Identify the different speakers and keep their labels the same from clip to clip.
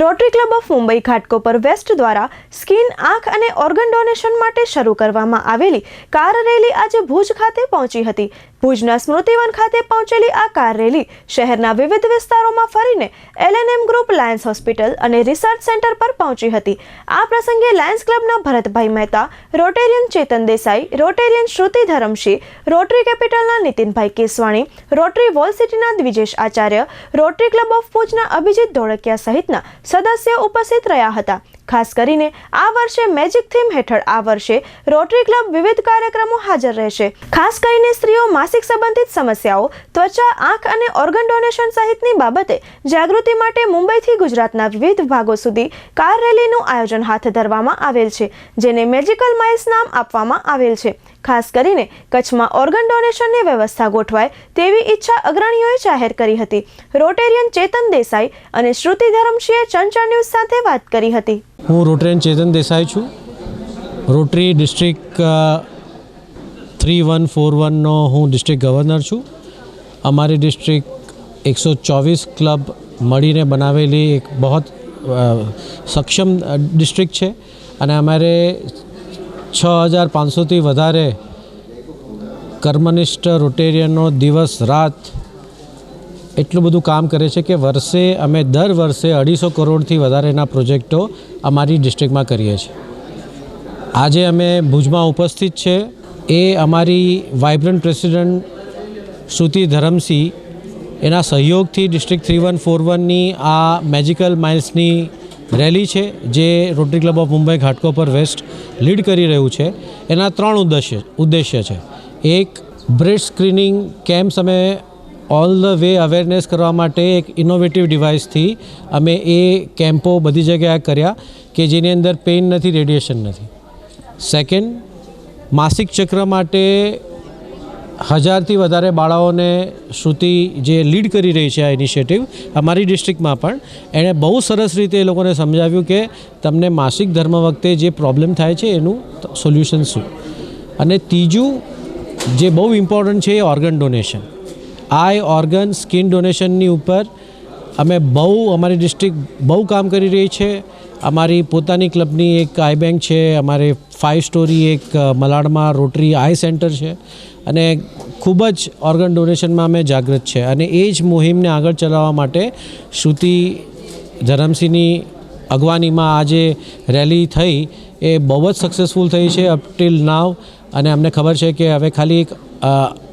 Speaker 1: Rotary club of Mumbai Ghatkopar west દ્વારા skin, આંખ અને ઓર્ગન ડોનેશન માટે શરૂ કરવામાં આવેલી કાર રેલી આજે ભુજ ખાતે પહોંચી હતી. ભુજના સ્મૃતિવન ખાતે પહોંચેલી આ કાર રેલી શહેરના વિવિધ વિસ્તારોમાં ફરીને એલએનએમ ગ્રુપ લાયન્સ હોસ્પિટલ અને રિસર્ચ સેન્ટર પર પહોંચી હતી. આ પ્રસંગે Lions ક્લબના Bharatbhai Mehta rotarian Chetan Desai rotarian Shruti Dharamshi rotary કેપિટલના Nitinbhai Keswani rotary wall સિટીના Dwijesh Acharya rotary club of ભુજના અભિજીત ધોળકિયા સહિતના સદસ્યો ઉપસ્થિત રહ્યા હતા. ખાસ કરીને આ વર્ષે મેજિક થીમ હેઠળ આ વર્ષે રોટરી ક્લબ વિવિધ કાર્યક્રમો હાજર રહેશે. ખાસ કરીને સ્ત્રીઓ માસિક સંબંધિત સમસ્યાઓ, ત્વચા, આંખ અને ઓર્ગન ડોનેશન સહિતની બાબતે જાગૃતિ માટે મુંબઈથી ગુજરાતના વિવિધ ભાગો સુધી કાર રેલીનું આયોજન હાથ ધરવામાં આવેલ છે, જેને મેજિકલ માઇલ્સ નામ આપવામાં આવેલ છે. ખાસ કરીને કચ્છમાં ઓર્ગન ડોનેશનની વ્યવસ્થા ગોઠવાય તેવી ઈચ્છા અગ્રણીઓએ જાહેર કરી હતી. રોટેરિયન ચેતન દેસાઈ અને શ્રુતિ ધરમશીએ ચંચળ ન્યૂઝ સાથે વાત કરી હતી.
Speaker 2: હું રોટેરિયન ચેતન દેસાઈ છું. Rotary district three one four વનનો હું ડિસ્ટ્રિક્ટ ગવર્નર છું. અમારી ડિસ્ટ્રિક્ટ એકસો ચોવીસ ક્લબ મળીને બનાવેલી એક બહુ સક્ષમ ડિસ્ટ્રિક્ટ છે. અને અમારે છ હજાર પાંચસોથી વધારે કર્મનિષ્ઠ રોટેરિયનો દિવસ, રાત એટલું બધું કામ કરે છે કે વર્ષે અમે દર વર્ષે અઢીસો કરોડથી વધારેના પ્રોજેક્ટો અમારી ડિસ્ટ્રિક્ટમાં કરીએ છીએ. આજે અમે ભુજમાં ઉપસ્થિત છે. એ અમારી વાઇબ્રન્ટ પ્રેસિડન્ટ શ્રુતિ ધરમસિંહ, એના સહયોગથી ડિસ્ટ્રિક્ટ થ્રી વન ફોર વનની આ મેજિકલ માઇલ્સની રેલી છે જે rotary club of Mumbai Ghatkopar west lead કરી રહ્યું છે. એના ત્રણ ઉદ્દેશ્ય ઉદ્દેશ્ય છે. એક બ્રેસ્ટ સ્ક્રીનિંગ કેમ્પ અમે ઓલ ધ વે અવેરનેસ કરવા માટે એક ઇનોવેટિવ ડિવાઇસથી અમે એ કેમ્પો બધી જગ્યાએ કર્યા કે જેની અંદર પેઇન નથી રેડિયેશન નથી. સેકન્ડ માસિક ચક્ર માટે હજારથી વધારે બાળાઓને શ્રુતિ જે લીડ કરી રહી છે આ ઇનિશિયેટિવ અમારી ડિસ્ટ્રિક્ટમાં પણ, એણે બહુ સરસ રીતે એ લોકોને સમજાવ્યું કે તમને માસિક ધર્મ વખતે જે પ્રોબ્લેમ થાય છે એનું સોલ્યુશન શું? અને ત્રીજું, જે બહુ ઇમ્પોર્ટન્ટ છે એ organ donation eye organ skin ડોનેશનની ઉપર અમે બહુ, અમારી ડિસ્ટ્રિક્ટ બહુ કામ કરી રહી છે. અમારી પોતાની ક્લબની એક આઈ બેંક છે, અમારે ફાઇવ સ્ટોરી એક મલાડમાં રોટરી આઈ સેન્ટર છે અને ખૂબ જ ઓર્ગન ડોનેશનમાં અમે જાગૃત છે અને એ જ મુહિમને આગળ ચલાવવા માટે શ્રુતિ ધરમસિંહની અગવાનીમાં આજે રેલી થઈ. એ બહુ જ સક્સેસફુલ થઈ છે અપ ટિલ નાવ અને અમને ખબર છે કે હવે ખાલી એક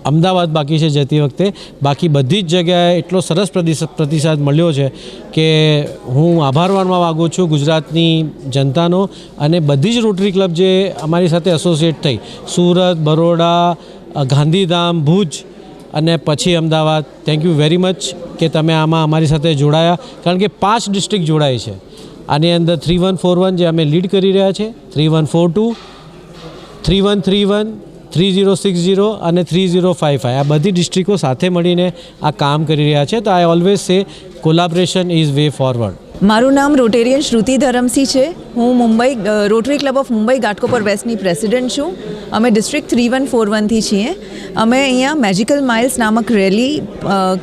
Speaker 2: અમદાવાદ બાકી છે જતી વખતે. બાકી બધી જ જગ્યાએ એટલો સરસ પ્રતિસ- પ્રતિસાદ મળ્યો છે કે હું આભાર માનવા માગું છું ગુજરાતની જનતાનો અને બધી જ રોટરી ક્લબ જે અમારી સાથે એસોસિએટ થઈ. સુરત, બરોડા ગાંધીધામ, ભુજ અને પછી Ahmedabad. Thank you very much કે તમે આમાં અમારી સાથે જોડાયા. કારણ કે પાંચ ડિસ્ટ્રિક્ટ જોડાઈ છે. આની અંદર થ્રી વન ફોર વન જે અમે લીડ કરી રહ્યા છે three one four two three one three one three zero six zero અને થ્રી ઝીરો ફાઇવ ફાઇવ. આ બધી ડિસ્ટ્રિક્ટો સાથે મળીને આ કામ કરી રહ્યા છે. તો I always say collaboration is way forward
Speaker 3: મારું નામ રોટેરિયન શ્રુતિ ધરમસિંહ છે. હું Mumbai rotary club of Mumbai Ghatkopar વેસ્ટની president છું. અમે ડિસ્ટ્રિક્ટ થ્રી વન ફોર વનથી છીએ. અમે અહીંયા મેજિકલ માઇલ્સ નામક રેલી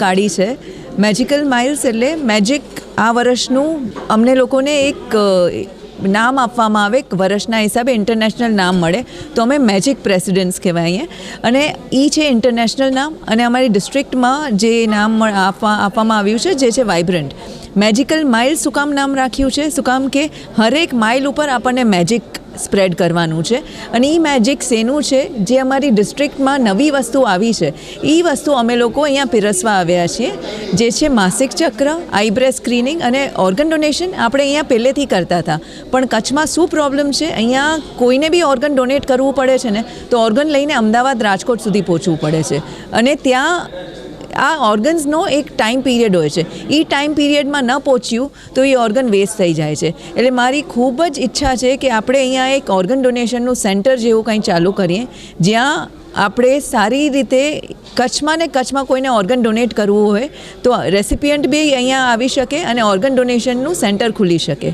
Speaker 3: કાઢી છે. મેજિકલ માઇલ્સ એટલે મેજિક આ વર્ષનું અમને લોકોને એક નામ આપવામાં આવે, એક વર્ષના હિસાબે ઇન્ટરનેશનલ નામ મળે. તો અમે મેજિક પ્રેસિડેન્ટ્સ કહેવાય અને એ છે ઇન્ટરનેશનલ નામ અને અમારી ડિસ્ટ્રિક્ટમાં જે નામ આપવા, આપવામાં આવ્યું છે, જે છે વાઇબ્રન્ટ મેજિકલ માઇલ શું કામ નામ રાખ્યું છે. શું કામ કે હરેક માઇલ ઉપર આપણને મેજિક સ્પ્રેડ કરવાનું છે. અને એ મેજિક શેનું છે? જે અમારી ડિસ્ટ્રિક્ટમાં નવી વસ્તુ આવી છે. એ વસ્તુ અમે લોકો અહીંયા પીરસવા આવ્યા છીએ, જે છે માસિક ચક્ર આઈબ્રે સ્ક્રીનિંગ અને ઓર્ગન ડોનેશન આપણે અહીંયા પહેલેથી કરતા હતા. પણ કચ્છમાં શું પ્રોબ્લેમ છે? અહીંયા કોઈને બી ઓર્ગન ડોનેટ કરવું પડે છે ને, તો ઓર્ગન લઈને અમદાવાદ રાજકોટ સુધી પહોંચવું પડે છે. અને ત્યાં આ ઓર્ગન્સનો એક ટાઈમ પીરિયડ હોય છે. એ ટાઈમ પીરિયડમાં ન પહોંચ્યું તો એ ઓર્ગન વેસ્ટ થઈ જાય છે. એટલે મારી ખૂબ જ ઈચ્છા છે કે આપણે અહીંયા એક ઓર્ગન ડોનેશનનું સેન્ટર જેવું કંઈ ચાલુ કરીએ, જ્યાં આપણે સારી રીતે કચ્છમાં ને કચ્છમાં કોઈને ઓર્ગન ડોનેટ કરવું હોય તો રેસિપિયન્ટ બી અહીંયા આવી શકે અને ઓર્ગન ડોનેશનનું સેન્ટર ખુલી શકે.